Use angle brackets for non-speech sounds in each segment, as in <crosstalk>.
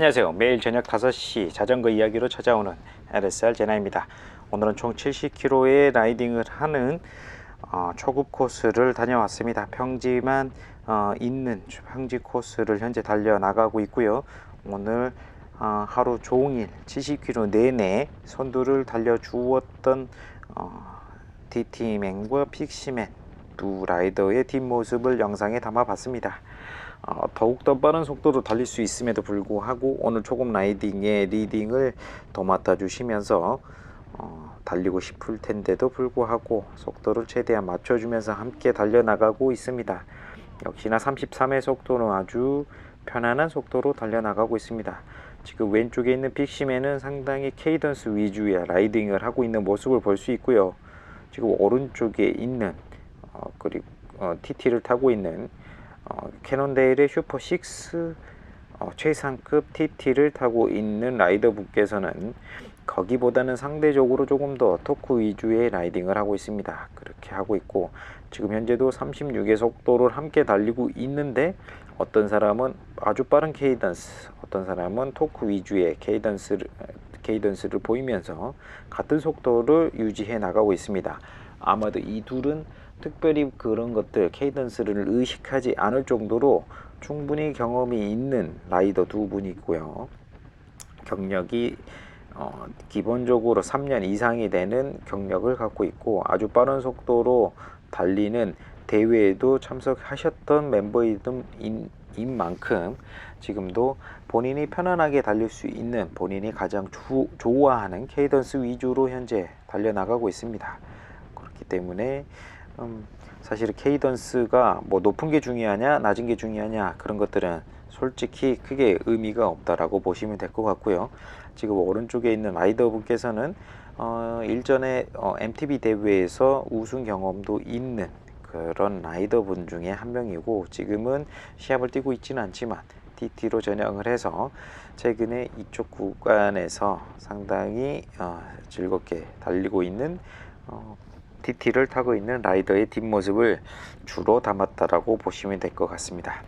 안녕하세요. 매일 저녁 5시 자전거 이야기로 찾아오는 LSR 제나입니다. 오늘은 총 70km의 라이딩을 하는 어, 초급 코스를 다녀왔습니다. 평지만 어, 있는 평지 코스를 현재 달려 나가고 있고요. 오늘 어, 하루 종일 70km 내내 선두를 달려 주었던 어, DT맨과 픽시맨 두 라이더의 뒷모습을 영상에 담아봤습니다. 어, 더욱더 빠른 속도로 달릴 수 있음에도 불구하고 오늘 초급 라이딩의 리딩을 더 맡아주시면서 어, 달리고 싶을 텐데도 불구하고 속도를 최대한 맞춰주면서 함께 달려나가고 있습니다. 역시나 33의 속도는 아주 편안한 속도로 달려나가고 있습니다. 지금 왼쪽에 있는 픽시맨은 상당히 케이던스 위주의 라이딩을 하고 있는 모습을 볼 수 있고요. 지금 오른쪽에 있는 어, 그리고 어, TT를 타고 있는 어, 캐논데일의 슈퍼 6 어, 최상급 TT를 타고 있는 라이더 분께서는 거기보다는 상대적으로 조금 더 토크 위주의 라이딩을 하고 있습니다. 그렇게 하고 있고 지금 현재도 36의 속도를 함께 달리고 있는데 어떤 사람은 아주 빠른 케이던스, 어떤 사람은 토크 위주의 케이던스를 케이던스를 보이면서 같은 속도를 유지해 나가고 있습니다. 아마도 이 둘은 특별히 그런 것들 케이던스를 의식하지 않을 정도로 충분히 경험이 있는 라이더 두 분이고요. 경력이 어, 기본적으로 3년 이상이 되는 경력을 갖고 있고 아주 빠른 속도로 달리는 대회에도 참석하셨던 멤버인 인 만큼 지금도 본인이 편안하게 달릴 수 있는 본인이 가장 주, 좋아하는 케이던스 위주로 현재 달려나가고 있습니다. 그렇기 때문에 음, 사실 케이던스가 뭐 높은 게 중요하냐 낮은 게 중요하냐 그런 것들은 솔직히 크게 의미가 없다라고 보시면 될 것 같고요. 지금 오른쪽에 있는 라이더 분께서는 어, 일전에 어, MTB 대회에서 우승 경험도 있는 그런 라이더 분 중에 한 명이고 지금은 시합을 뛰고 있지는 않지만 TT로 전향을 해서 최근에 이쪽 구간에서 상당히 어, 즐겁게 달리고 있는 어, TT를 타고 있는 라이더의 뒷모습을 주로 담았다라고 보시면 될 것 같습니다.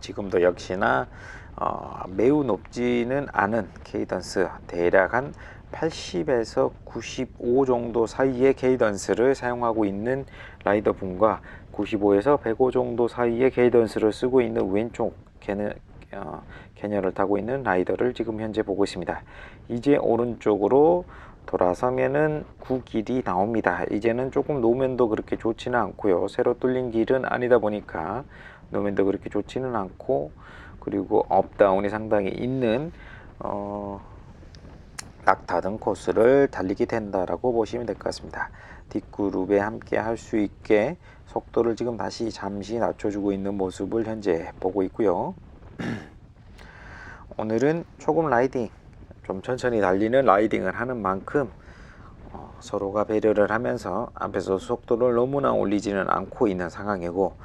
지금도 역시나 어, 매우 높지는 않은 케이던스 대략 한 80에서 95 정도 사이의 케이던스를 사용하고 있는 라이더 분과 95에서 105 정도 사이의 케이던스를 쓰고 있는 왼쪽 캐녀, 어, 캐녀를 타고 있는 라이더를 지금 현재 보고 있습니다. 이제 오른쪽으로 돌아서면은 구길이 나옵니다. 이제는 조금 노면도 그렇게 좋지는 않고요. 새로 뚫린 길은 아니다 보니까 노면도 그렇게 좋지는 않고 그리고 업다운이 상당히 있는 어, 낙타등 코스를 달리게 된다라고 보시면 될 것 같습니다. 뒷그룹에 함께 할 수 있게 속도를 지금 다시 잠시 낮춰주고 있는 모습을 현재 보고 있고요. <clears throat> 오늘은 조금 라이딩, 좀 천천히 달리는 라이딩을 하는 만큼 어, 서로가 배려를 하면서 앞에서 속도를 너무나 올리지는 않고 있는 상황이고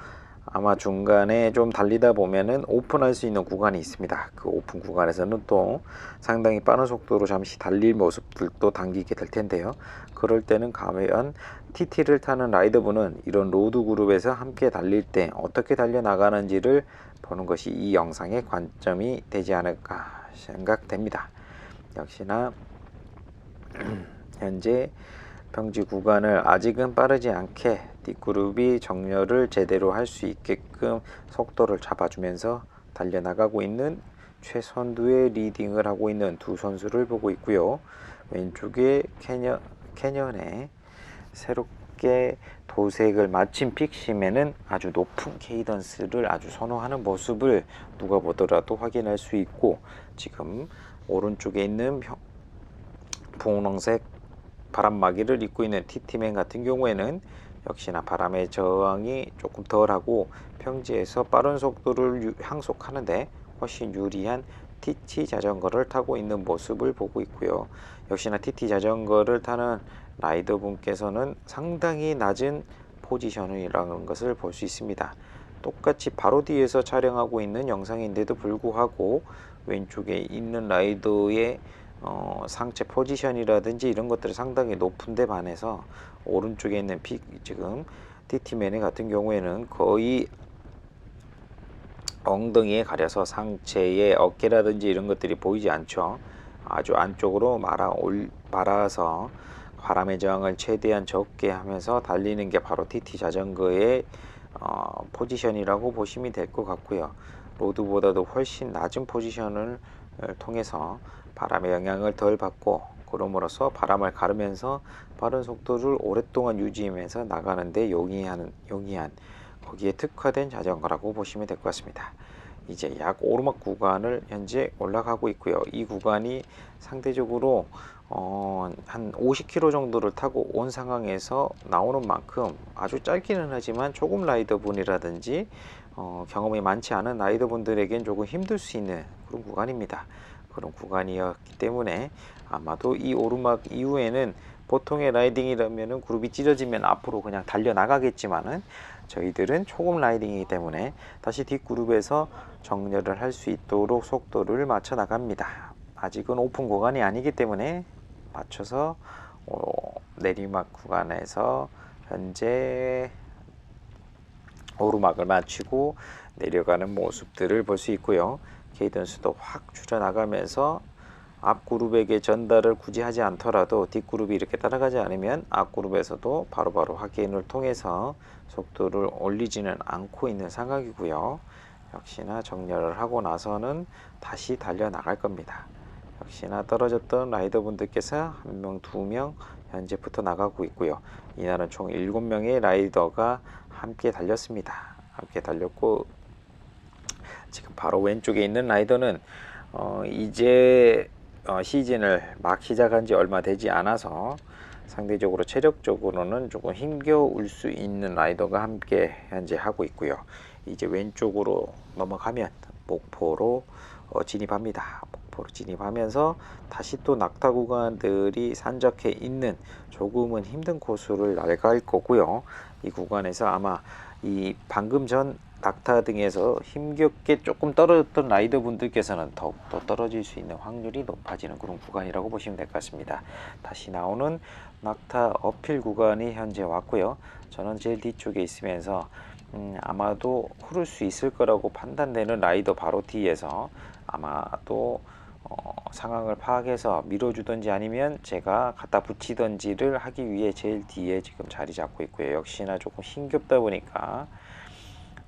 아마 중간에 좀 달리다 보면은 오픈할 수 있는 구간이 있습니다. 그 오픈 구간에서는 또 상당히 빠른 속도로 잠시 달릴 모습들도 당기게 될 텐데요. 그럴 때는 과연 TT를 타는 라이더분은 이런 로드 그룹에서 함께 달릴 때 어떻게 달려 나가는지를 보는 것이 이 영상의 관점이 되지 않을까 생각됩니다. 역시나 <clears throat> 현재 평지 구간을 아직은 빠르지 않게 뒷그룹이 정렬을 제대로 할 수 있게끔 속도를 잡아주면서 달려나가고 있는 최선두의 리딩을 하고 있는 두 선수를 보고 있고요. 왼쪽에 캐년, 캐년에 새롭게 도색을 마친 픽시맨은 아주 높은 케이던스를 아주 선호하는 모습을 누가 보더라도 확인할 수 있고 지금 오른쪽에 있는 분홍색 바람막이를 입고 있는 TT맨 같은 경우에는 역시나 바람의 저항이 조금 덜하고 평지에서 빠른 속도를 향속하는데 훨씬 유리한 TT 자전거를 타고 있는 모습을 보고 있고요. 역시나 TT 자전거를 타는 라이더 분께서는 상당히 낮은 포지션이라는 것을 볼 수 있습니다. 똑같이 바로 뒤에서 촬영하고 있는 영상인데도 불구하고 왼쪽에 있는 라이더의 어, 상체 포지션이라든지 이런 것들이 상당히 높은데 반해서 오른쪽에 있는 픽 지금 TT맨의 같은 경우에는 거의 엉덩이에 가려서 상체의 어깨라든지 이런 것들이 보이지 않죠. 아주 안쪽으로 말아 올 말아서 바람의 저항을 최대한 적게 하면서 달리는 게 바로 TT 자전거의 어, 포지션이라고 보시면 될 것 같고요. 로드보다도 훨씬 낮은 포지션을 어, 통해서 바람의 영향을 덜 받고 그럼으로써 바람을 가르면서 빠른 속도를 오랫동안 유지하면서 나가는데 용이한 용이한 거기에 특화된 자전거라고 보시면 될 것 같습니다. 이제 약 오르막 구간을 현재 올라가고 있고요. 이 구간이 상대적으로 어, 한 50km 정도를 타고 온 상황에서 나오는 만큼 아주 짧기는 하지만 조금 라이더 분이라든지 어, 경험이 많지 않은 라이더분들에겐 조금 힘들 수 있는 그런 구간입니다. 그런 구간이었기 때문에 아마도 이 오르막 이후에는 보통의 라이딩이라면은 그룹이 찢어지면 앞으로 그냥 달려 나가겠지만은 저희들은 초급 라이딩이기 때문에 다시 뒷그룹에서 정렬을 할 수 있도록 속도를 맞춰 나갑니다. 아직은 오픈 구간이 아니기 때문에 맞춰서 어, 내리막 구간에서 현재 오르막을 마치고 내려가는 모습들을 볼 수 있고요. 케이던스도 확 줄여나가면서 앞 그룹에게 전달을 굳이 하지 않더라도 뒷 그룹이 이렇게 따라가지 않으면 앞 그룹에서도 바로바로 확인을 통해서 속도를 올리지는 않고 있는 상황이고요. 역시나 정렬을 하고 나서는 다시 달려 나갈 겁니다. 역시나 떨어졌던 라이더분들께서 한 명, 두 명 현재 붙어 나가고 있고요. 이날은 총 7명의 라이더가 함께 달렸습니다. 함께 달렸고 지금 바로 왼쪽에 있는 라이더는 어, 이제 어, 시즌을 막 시작한 지 얼마 되지 않아서 상대적으로 체력적으로는 조금 힘겨울 수 있는 라이더가 함께 현재 하고 있고요. 이제 왼쪽으로 넘어가면 목포로 어, 진입합니다. 목포로 진입하면서 다시 또 낙타 구간들이 산적해 있는 조금은 힘든 코스를 날갈 거고요. 이 구간에서 아마 이 방금 전 낙타 등에서 힘겹게 조금 떨어졌던 라이더 분들께서는 더욱더 떨어질 수 있는 확률이 높아지는 그런 구간이라고 보시면 될 것 같습니다. 다시 나오는 낙타 어필 구간이 현재 왔고요. 저는 제일 뒤쪽에 있으면서 음, 아마도 흐를 수 있을 거라고 판단되는 라이더 바로 뒤에서 아마도 어, 상황을 파악해서 밀어주든지 아니면 제가 갖다 붙이든지를 하기 위해 제일 뒤에 지금 자리 잡고 있고요. 역시나 조금 힘겹다 보니까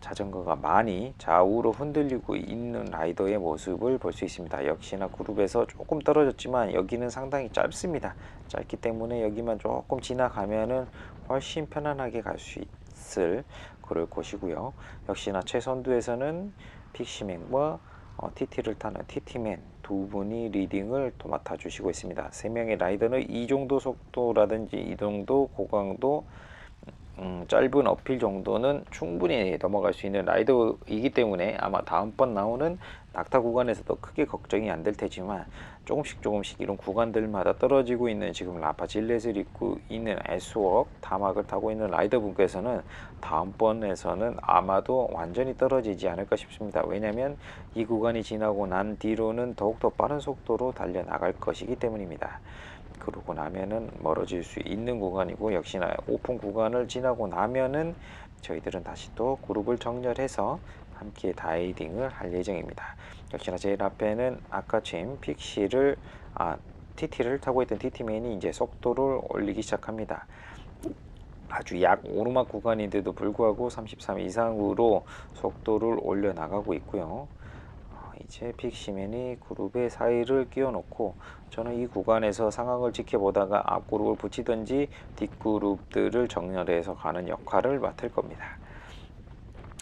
자전거가 많이 좌우로 흔들리고 있는 라이더의 모습을 볼 수 있습니다. 역시나 그룹에서 조금 떨어졌지만 여기는 상당히 짧습니다. 짧기 때문에 여기만 조금 지나가면은 훨씬 편안하게 갈 수 있을 그럴 곳이고요. 역시나 최선두에서는 픽시맨과 어, TT를 타는 TT맨 두 분이 리딩을 또 맡아주시고 있습니다. 세 명의 라이더는 이 정도 속도라든지 이 정도 고강도 음, 짧은 어필 정도는 충분히 넘어갈 수 있는 라이더이기 때문에 아마 다음번 나오는 낙타 구간에서도 크게 걱정이 안 될 테지만 조금씩 조금씩 이런 구간들마다 떨어지고 있는 지금 라파 질렛을 입고 있는 S웍 다막을 타고 있는 라이더 분께서는 다음번에서는 아마도 완전히 떨어지지 않을까 싶습니다. 왜냐하면 이 구간이 지나고 난 뒤로는 더욱더 빠른 속도로 달려 나갈 것이기 때문입니다. 그러고 나면은 멀어질 수 있는 구간이고 역시나 오픈 구간을 지나고 나면은 저희들은 다시 또 그룹을 정렬해서 함께 다이딩을 할 예정입니다. 역시나 제일 앞에는 아까 진 픽시를 아 TT를 타고 있던 TT맨이 이제 속도를 올리기 시작합니다. 아주 약 오르막 구간인데도 불구하고 33 이상으로 속도를 올려 나가고 있고요. 어, 이제 픽시맨이 그룹의 사이를 끼워 놓고 저는 이 구간에서 상황을 지켜보다가 앞 그룹을 붙이든지 뒷 그룹들을 정렬해서 가는 역할을 맡을 겁니다.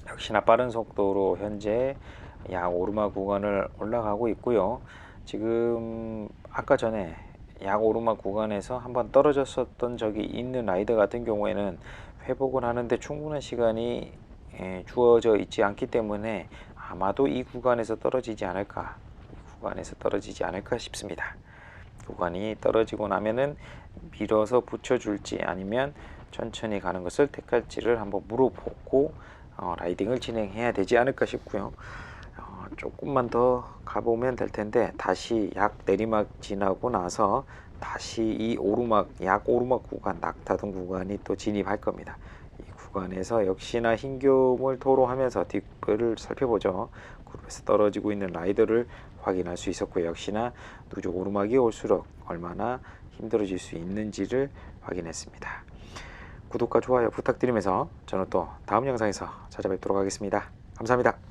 역시나 빠른 속도로 현재 약 오르막 구간을 올라가고 있고요. 지금 아까 전에 약 오르막 구간에서 한번 떨어졌었던 적이 있는 라이더 같은 경우에는 회복을 하는데 충분한 시간이 예, 주어져 있지 않기 때문에 아마도 이 구간에서 떨어지지 않을까 이 구간에서 떨어지지 않을까 싶습니다. 구간이 떨어지고 나면은 밀어서 붙여줄지 아니면 천천히 가는 것을 택할지를 한번 물어보고 어, 라이딩을 진행해야 되지 않을까 싶고요. 어, 조금만 더 가보면 될 텐데 다시 약 내리막 지나고 나서 다시 이 오르막 약 오르막 구간 낙타등 구간이 또 진입할 겁니다. 이 구간에서 역시나 힘겨움을 토로하면서 뒷불을 살펴보죠. 그룹에서 떨어지고 있는 라이더를 확인할 수 있었고 역시나 누적 오르막이 올수록 얼마나 힘들어질 수 있는지를 확인했습니다. 구독과 좋아요 부탁드리면서 저는 또 다음 영상에서 찾아뵙도록 하겠습니다. 감사합니다.